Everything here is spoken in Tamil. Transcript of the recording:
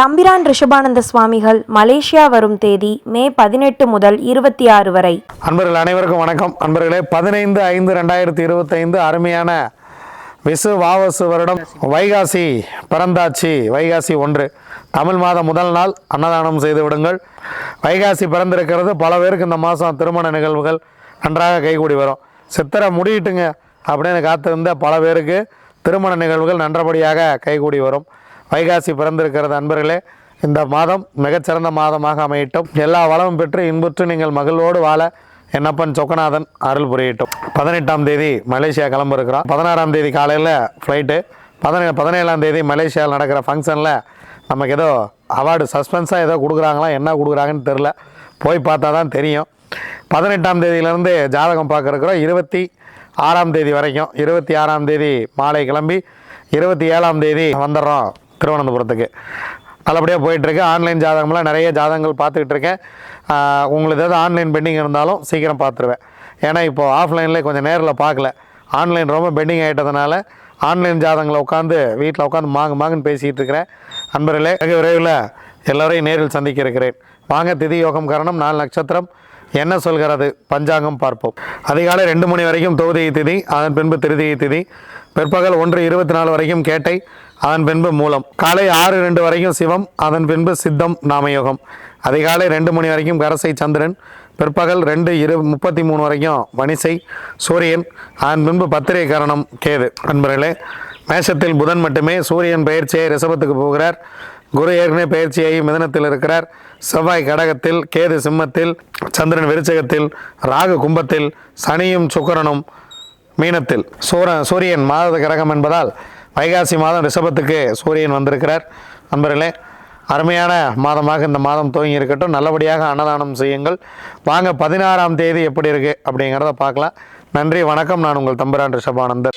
தம்பிரான் ரிஷபானந்த சுவாமிகள் மலேசியா வரும் தேதி மே பதினெட்டு முதல் இருபத்தி ஆறு வரை. அன்பர்கள் அனைவருக்கும் வணக்கம். அன்பர்களே பதினைந்து ஐந்து ரெண்டாயிரத்தி இருபத்தைந்து அருமையான விசு வாவசு வருடம். வைகாசி பிறந்தாச்சி. வைகாசி ஒன்று. தமிழ் மாதம் முதல் நாள் அன்னதானம் செய்து விடுங்கள். வைகாசி பிறந்திருக்கிறது. பல பேருக்கு இந்த மாதம் திருமண நிகழ்வுகள் நன்றாக கைகூடி வரும். சித்திரை முடியிட்டுங்க அப்படின்னு காத்திருந்த பல பேருக்கு திருமண நிகழ்வுகள் நன்றபடியாக கைகூடி வரும். வைகாசி பிறந்திருக்கிறது அன்பர்களே இந்த மாதம் மிகச்சிறந்த மாதமாக அமையட்டும். எல்லா வளமும் பெற்று இன்புற்று நீங்கள் மகிழ்வோடு வாழ என்னப்பன் சொக்கநாதன் அருள் புரியட்டும். பதினெட்டாம் தேதி மலேசியா கிளம்பிருக்கிறோம் பதினாறாம் தேதி காலையில் ஃப்ளைட்டு பதினே பதினேழாம் தேதி மலேசியாவில் நடக்கிற ஃபங்க்ஷனில் நமக்கு ஏதோ அவார்டு சஸ்பென்ஸாக ஏதோ கொடுக்குறாங்களா என்ன கொடுக்குறாங்கன்னு தெரில போய் பார்த்தா தான் தெரியும். பதினெட்டாம் தேதியிலேருந்து ஜாதகம் பார்க்குறக்கிறோம் இருபத்தி ஆறாம் தேதி வரைக்கும் இருபத்தி ஆறாம் தேதி மாலை கிளம்பி இருபத்தி ஏழாம் தேதி வந்துடுறோம். திருவனந்தபுரத்துக்கு. நல்லபடியாக போயிட்டுருக்கு. ஆன்லைன் ஜாதகம்லாம் நிறைய ஜாதகங்கள் பார்த்துக்கிட்டு இருக்கேன் உங்களுக்கு ஏதாவது ஆன்லைன் பெண்டிங் இருந்தாலும் சீக்கிரம் பார்த்துருவேன். ஏன்னா இப்போது ஆஃப்லைனில் கொஞ்சம் நேரில் பார்க்கல. ஆன்லைன் ரொம்ப பெண்டிங் ஆகிட்டதுனால ஆன்லைன் ஜாதகங்களை உட்காந்து வீட்டில் உட்காந்து மாங்கு மாங்குன்னு பேசிகிட்டு இருக்கிறேன் அன்பர்களே மிக விரைவில் எல்லோரையும் நேரில் சந்திக்க இருக்கிறேன் வாங்க திதி யோகம் காரணம் நாலு நட்சத்திரம். என்ன சொல்கிறது? பஞ்சாங்கம் பார்ப்போம். அதிகாலை ரெண்டு மணி வரைக்கும் தொகுதியை திதி அதன் பின்பு திருதியை திதி. பிற்பகல் ஒன்று இருபத்தி நாலு வரைக்கும் கேட்டை. அதன் பின்பு மூலம். காலை ஆறு ரெண்டு வரைக்கும் சிவம் அதன் பின்பு சித்தம் நாமயோகம். அதிகாலை ரெண்டு மணி வரைக்கும் கரசை சந்திரன் பிற்பகல் ரெண்டு இரு முப்பத்தி மூணு வரைக்கும் வனிசை சூரியன் அதன் பின்பு பத்திரை கரணம் கேது. அன்பர்களே மேஷத்தில் புதன் மட்டுமே சூரியன் பயிற்சியை ரிசபத்துக்கு போகிறார். குரு ஏற்கனவே பயிற்சியாகி மிதனத்தில் இருக்கிறார். செவ்வாய் கடகத்தில் கேது சிம்மத்தில் சந்திரன் விருச்சகத்தில் ராகு கும்பத்தில் சனியும் சுக்கரனும் மீனத்தில். சூர சூரியன் மாத கிரகம் என்பதால் வைகாசி மாதம் ரிஷபத்துக்கு சூரியன் வந்திருக்கிறார். நண்பர்களே அருமையான மாதமாக இந்த மாதம் துவங்கி இருக்கட்டும். நல்லபடியாக அன்னதானம் செய்யுங்கள். வாங்க பதினாறாம் தேதி எப்படி இருக்குது அப்படிங்கிறத பார்க்கலாம். நன்றி வணக்கம். நான் உங்கள் தம்பிரான் ரிஷபானந்தர்